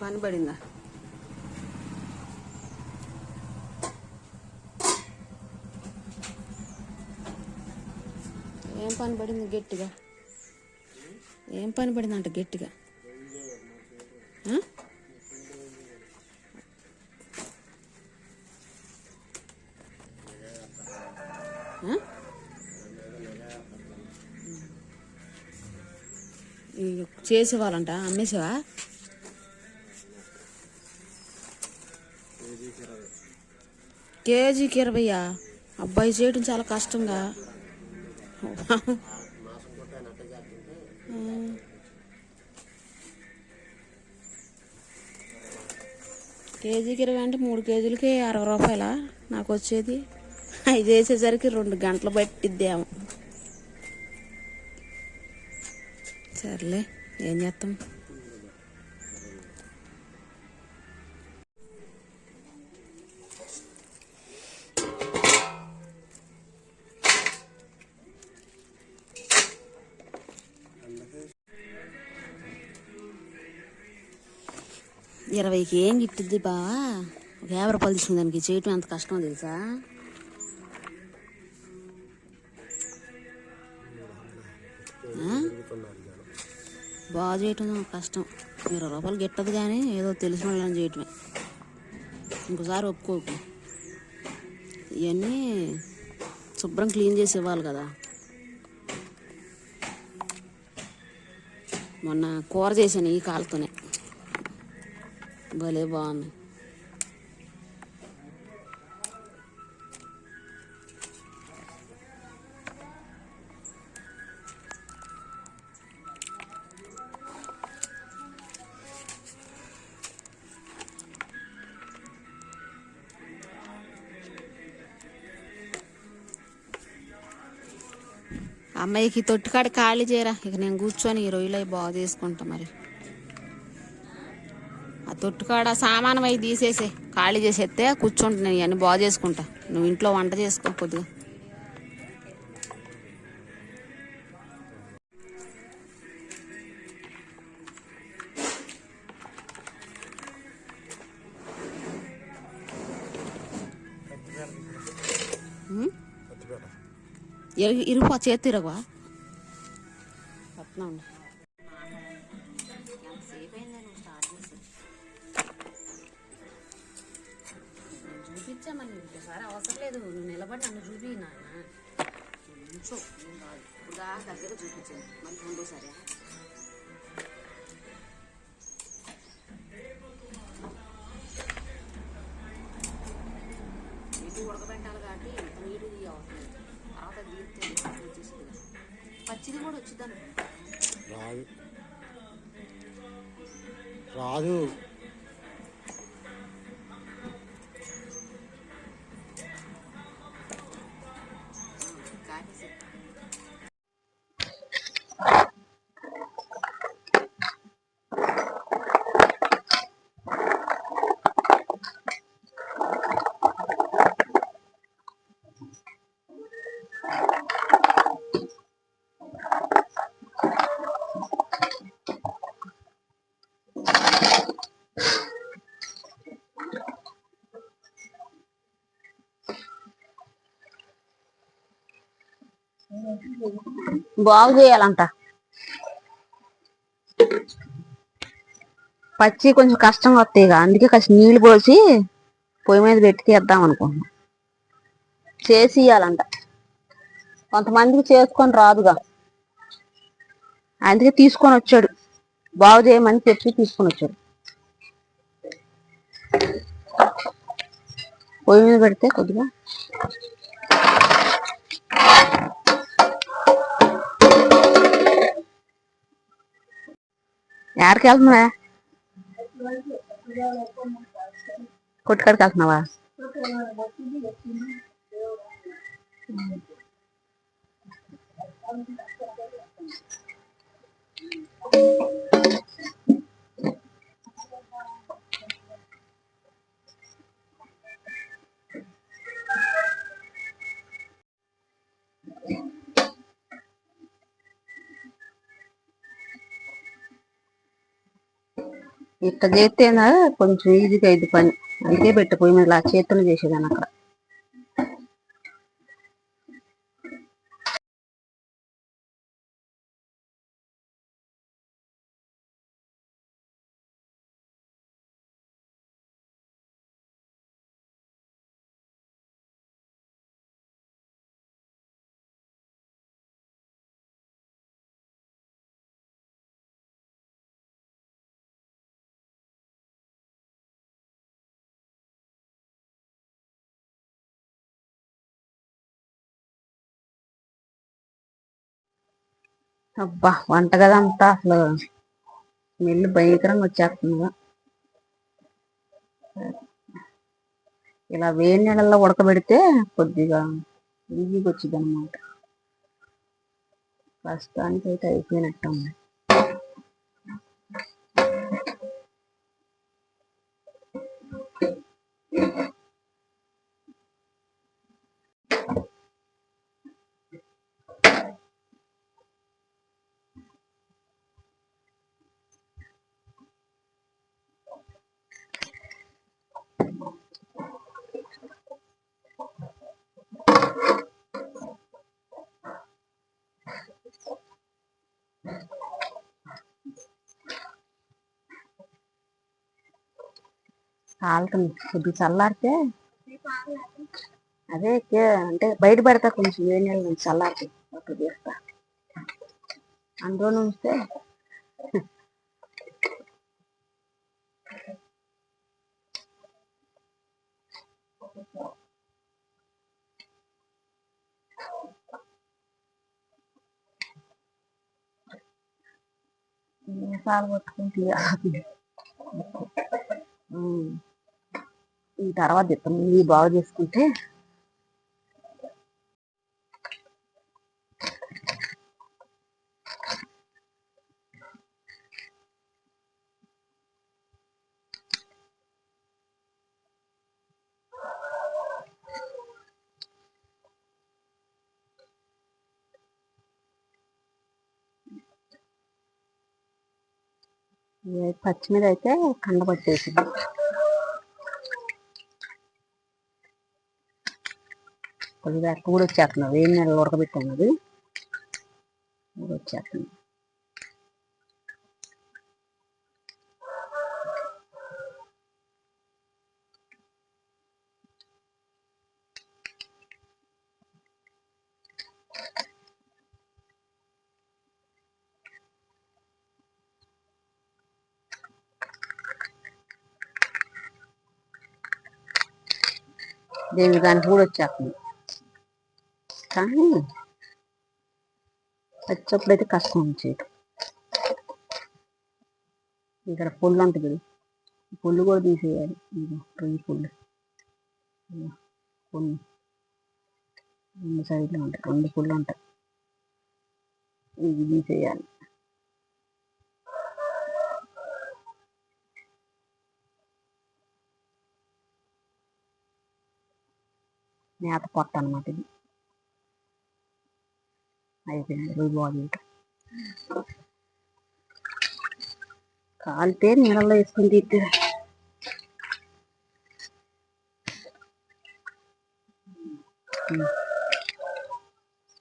పని పడిందా ఏం పని పడింది గట్టిగా ఏం పని పడిందంట గట్టిగా ఆ? చేసేవాళ్ళంట అమ్మేసావా? కేజీకి ఇరవయ్యా? అబ్బాయి చేయడం చాలా కష్టంగా. కేజీకి ఇరవై అంటే మూడు కేజీలకి అరవై రూపాయల? నాకు వచ్చేది. ఐదు వేసేసరికి రెండు గంటలు పట్టిద్దేమో. సర్లే ఏం చేస్తాం ఇరవైకి ఏం గిట్టుద్ది బావా ఒక యాభై రూపాయలు తీసుకుని దానికి. చేయటం ఎంత కష్టమో తెలుసా? ఆ? బాగా చేయటం కష్టం. ఇరవై రూపాయలు గిట్టదు కానీ ఏదో తెలిసిన వాళ్ళని చేయటమే. ఇంకోసారి ఒప్పుకోకు. ఇవన్నీ శుభ్రం క్లీన్ చేసి ఇవ్వాలి కదా. మొన్న కూర చేశాను ఈ కాలుతోనే. భలే బాగుంది. అమ్మాయికి తొట్టుకాడ ఖాళీ చేయరా? ఇక నేను కూర్చొని ఈ రొయ్యలు అవి బాగా చేసుకుంటా మరి. ఆ తొట్టుకాడ సామానం అవి తీసేసే. ఖాళీ చేసేస్తే కూర్చుంటా నేను ఇవన్నీ బాగు చేసుకుంటా. నువ్వు ఇంట్లో వంట చేసుకో కొద్దిగా. ఇరుపు ఆ చేతి ఇరగవా పట్నం. చూపించామని ఇంకోసారి అవసరం లేదు. నువ్వు నిలబడి నన్ను చూపి నాన్న. నుంచో ఏం దగ్గర చూపించాను మళ్ళీ రెండోసారి నీటి ఉడకబెట్టాలి కాబట్టి ఇంత నీరు తీయవట్లేదు తర్వాత పచ్చిది కూడా వచ్చింది రాదు. రాదు. బాగు చేయాలంట పచ్చి కొంచెం కష్టంగా వస్తాయి ఇక. అందుకే కాస్త నీళ్ళు పోసి పొయ్యి మీద పెట్టి తీద్దాం అనుకుంటున్నాం. చేసి ఇయ్యాలంట కొంతమందికి చేసుకొని రాదుగా. అందుకే తీసుకొని వచ్చాడు. బాగు చేయమని చెప్పి తీసుకొని వచ్చాడు. పొయ్యి మీద పెడితే కొద్దిగా యాడికి వెళ్తున్నా కొట్టుకాడికి వెళ్తున్నావా Thank you. ఇక్కడ చేస్తేనా కొంచెం ఈజీగా అయింది పని. అయితే పెట్ట మళ్ళీ ఆ చేతులు చేసేదాన్ని అక్కడ. అబ్బా వంటగదంతా అసలు స్మెల్ భయంకరంగా వచ్చేస్తుందిగా ఇలా వేడి నీళ్ళల్లో ఉడకబెడితే కొద్దిగా ఈజీగా వచ్చింది అనమాట ప్రస్తుతానికి అయితే అయిపోయినట్టు ఉంది కాలుతుంది. కొద్దిగా చల్లారితే అదే అంటే బయట పెడతా కొంచెం వేడి నీళ్ళు నుంచి చల్లారితే అప్పుడు చేస్తా అందులో ఉంచితే సార్ పట్టుకుని తీయాలి తర్వాత చెప్తాను ఇవి బాగా చేసుకుంటే పచ్చి పచ్చిమిది అయితే కండ పట్టేసింది కొద్దిగా కూడా వచ్చేస్తున్నావు వేడి నీళ్ళు ఉడకబెట్టున్నది కూడా వచ్చేస్తుంది దేని దానికి కూడా వచ్చేస్తుంది కానీ వచ్చేప్పుడైతే కష్టం వచ్చేది. ఇక్కడ పుల్లు ఉంటుంది పుల్లు కూడా తీసేయాలి. ట్రీ పుల్లు పుల్లు రెండు సైడ్లు ఉంటాయి. రెండు పుల్లు ఉంటాయి. ఇది తీసేయాలి. మేత పొట్ట అనమాట ఇది. అయిపోయింది. రొయ్యి బాడీ కాలితే నీళ్ళలో వేసుకుని తీస్తే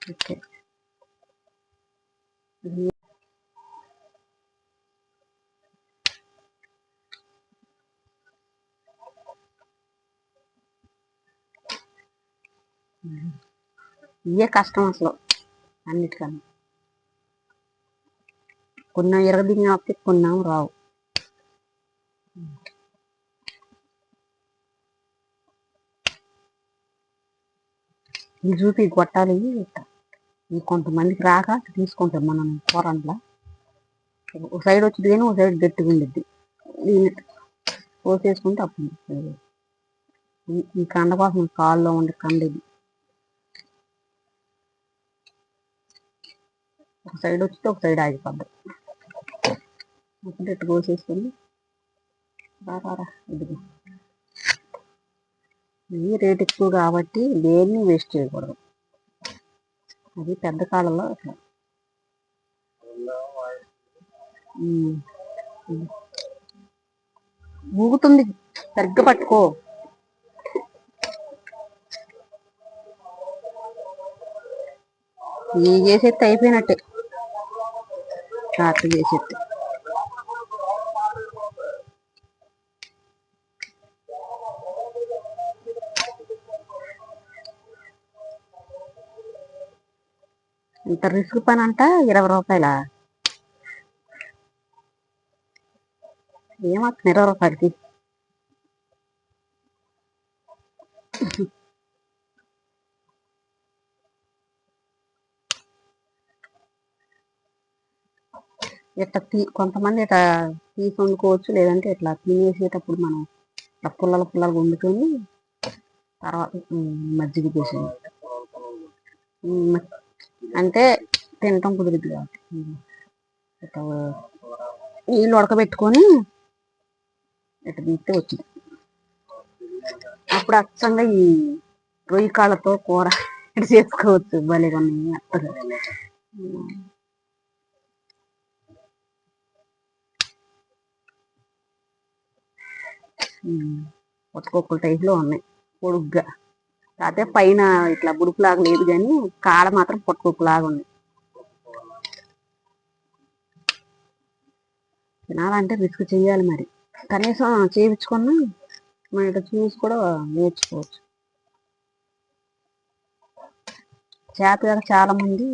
ఓకే. ఇవే కష్టం అసలు అన్నిటికన్నా. కొన్నాం ఇరగదింగా కొన్నాం రావు. ఇది చూపి కొట్టాలి కొంతమందికి రాక తీసుకుంటాం మనం కూరంట్ల ఒక సైడ్ వచ్చింది కానీ ఒక సైడ్ గట్టిగా ఉండిద్ది. పోసేసుకుంటే అప్పుడు ఈ- ఈ కండ కోసం కాల్లో ఉండే కండ ఇది. ఒక సైడ్ వచ్చితే ఒక సైడ్ ఆగిపోద్ది. ఒకటి కోసేసుకొని రా ఇదిగో. రేట్ ఎక్కువ కాబట్టి దేన్ని వేస్ట్ చేయకూడదు. అది పెద్ద కాలంలో అట్లా. ఊగుతుంది. సరిగ్గా పట్టుకో. ఏ చేసేస్తే అయిపోయినట్టే. అట్లా చేసేది. ఇంత రిస్క్ పని అంట? ఇరవై రూపాయల? ఏమవుతుంది ఇరవై రూపాయలకి. ఇట్లా తీ కొంతమంది ఇట్లా తీసి వండుకోవచ్చు లేదంటే ఇట్లా తినేసేటప్పుడు మనం ఇట్లా పుల్లలు పుల్లలు వండుకొని తర్వాత మజ్జిగ చేసి అంటే తినటం కుదురుద్ది కాబట్టి. ఇట్లా నీళ్ళు ఉడకబెట్టుకొని ఇట్లా తీస్తే వచ్చింది. అప్పుడు అచ్చంగా ఈ రొయ్యి కాళ్ళతో కూర చేసుకోవచ్చు భలేగా ఉన్నాయి అత్తగా ఉమ్. ఉమ్. ఒక్కొక్క టైప్లో ఉన్నాయి. పొడుగ్గా. కాకపోతే పైన ఇట్లా బుడుపులాగా లేదు కానీ కాడ మాత్రం పొట్టుకొక్కలాగా ఉంది. తినాలంటే రిస్క్ చేయాలి మరి. కనీసం చేయించుకున్నా మన ఇట్లా చూసి కూడా నేర్చుకోవచ్చు. కాక చాలా మంది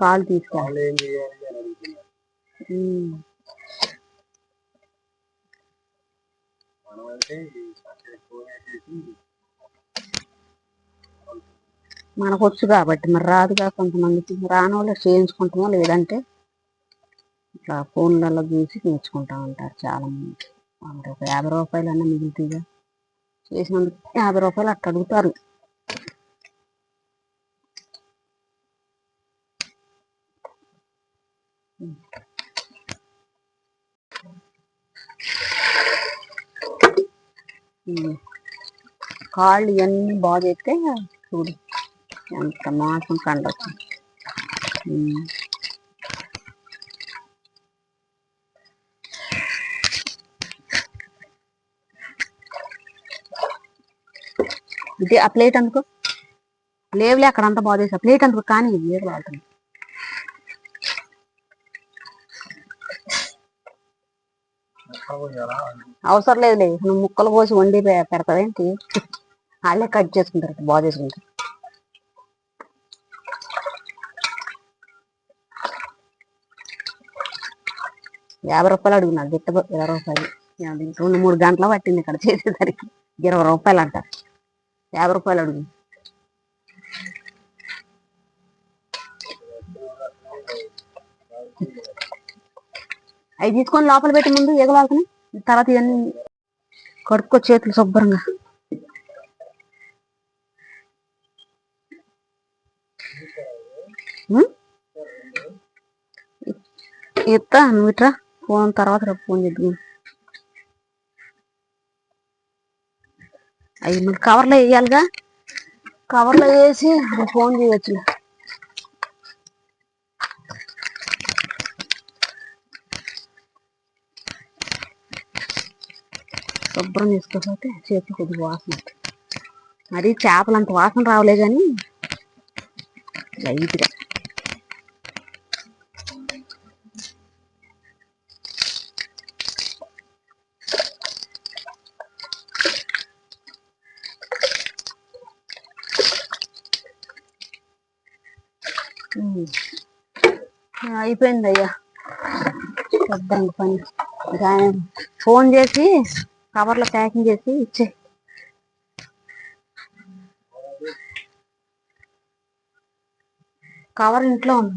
పాలు తీసుకెళ్ళాలి ఏం చేయాలి అని అడుగుతున్నారు. ఉమ్. మనం అంటే ఈ సబ్జెక్ట్ ఫోన్ చేసేసి మనకు వచ్చు కాబట్టి మరి రాదుగా కొంతమందికి రాని వాళ్ళు చేయించుకుంటామో లేదంటే ఇట్లా ఫోన్లలో చూసి నేర్చుకుంటాం ఉంటారు చాలా మంది అంటే ఒక యాభై రూపాయలు అన్న మిగులుతాయిగా. చేసినందుకు యాభై రూపాయలు అట్లా అడుగుతారు. కాళ్ళు ఇవన్నీ బాగా చేస్తే చూడు. ఎంత మాసం కండొచ్చు. ఇది ఆ ప్లేట్ అందుకో. లేవులే అక్కడ అంతా బాగా చేసి ఆ ప్లేట్ అందుకో కానీ ఏదో బాగుంటుంది అవసరం లేదులే నువ్వు ముక్కలు కోసి వండి పె- పెడతావేంటి వాళ్ళే కట్ చేసుకుంటారు బాగా చేసుకుంటారు. యాభై రూపాయలు అడుగున్నా గిట్ట ఇరవై రూపాయలు. రెండు మూడు గంటలు పట్టింది ఇక్కడ చేసేసరికి. ఇరవై రూపాయలు అంట. యాభై రూపాయలు అడుగు. అవి తీసుకొని లోపల పెట్టి ముందు ఎగలాల్సిన తర్వాత ఇవన్నీ కడుక్కో చేతులు శుభ్రంగా. ఇస్తా నువ్వు ఇట్రా. ఫోన్ తర్వాత రేపు ఫోన్ చేద్దు అవి మళ్ళీ కవర్లో వేయాలిగా? కవర్లో వేసి ఫోన్ చేయొచ్చు శుభ్రం చేసుకోకపోతే చేతులు కొద్దిగా వాసన మరి చేపలు అంత వాసన రావలే కానీ లైట్గా అయిపోయింది అయ్యా పెద్ద పని. ఫోన్ చేసి కవర్లో ప్యాకింగ్ చేసి ఇచ్చే. కవర్ ఇంట్లో ఉంది.